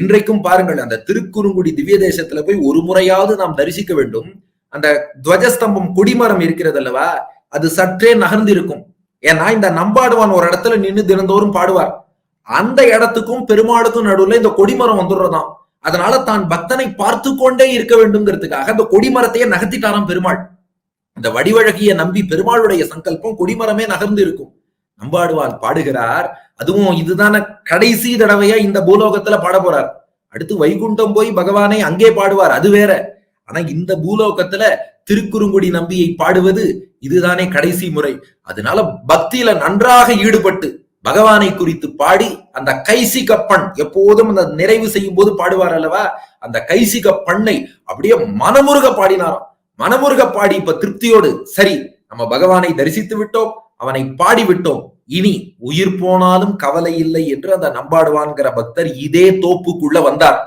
இன்றைக்கும் பாருங்கள் அந்த திருக்குறுங்குடி திவ்ய தேசத்துல போய் ஒரு முறையாவது நாம் தரிசிக்க வேண்டும். அந்த துவஜஸ்தம்பம் கொடிமரம் இருக்கிறது அல்லவா? அது சற்றே நகர்ந்து இருக்கும் ஏன்னா இந்த நம்பாடுவான் ஒரு இடத்துல நின்னு தினந்தோறும் பாடுவார். அந்த இடத்துக்கும் பெருமாளுக்கும் நடுவுல இந்த கொடிமரம் வந்துடுறதாம். அதனால தான் பக்தனை பார்த்து கொண்டே இருக்க வேண்டும்ங்கிறதுக்காக அந்த கொடிமரத்தையே நகர்த்திட்டாராம் பெருமாள். இந்த வடிவழகிய நம்பி பெருமாளுடைய சங்கல்பம் கொடிமரமே நகர்ந்து இருக்கும் நம்பாடுவான் பாடுகிறார் அதுவும் இதுதான கடைசி தடவையா இந்த பூலோகத்துல பாட போறார். அடுத்து வைகுண்டம் போய் பகவானை அங்கே பாடுவார். அது வேற. ஆனா இந்த பூலோகத்துல திருக்குறுங்குடி நம்பியை பாடுவது இதுதானே கடைசி முறை. அதனால பக்தியில நன்றாக ஈடுபட்டு பகவானை குறித்து பாடி அந்த கைசிக எப்போதும் அந்த நிறைவு செய்யும் போது பாடுவார் அல்லவா? அந்த கைசிக பண்ணை அப்படியே மனமுருக பாடினாராம். மனமுருக பாடி இப்ப திருப்தியோடு சரி நம்ம பகவானை தரிசித்து விட்டோம். அவனை பாடிவிட்டோம். இனி உயிர் போனாலும் கவலை இல்லை என்று அந்த நம்பாடுவான்கிற பக்தர் இதே தோப்புக்குள்ள வந்தார்.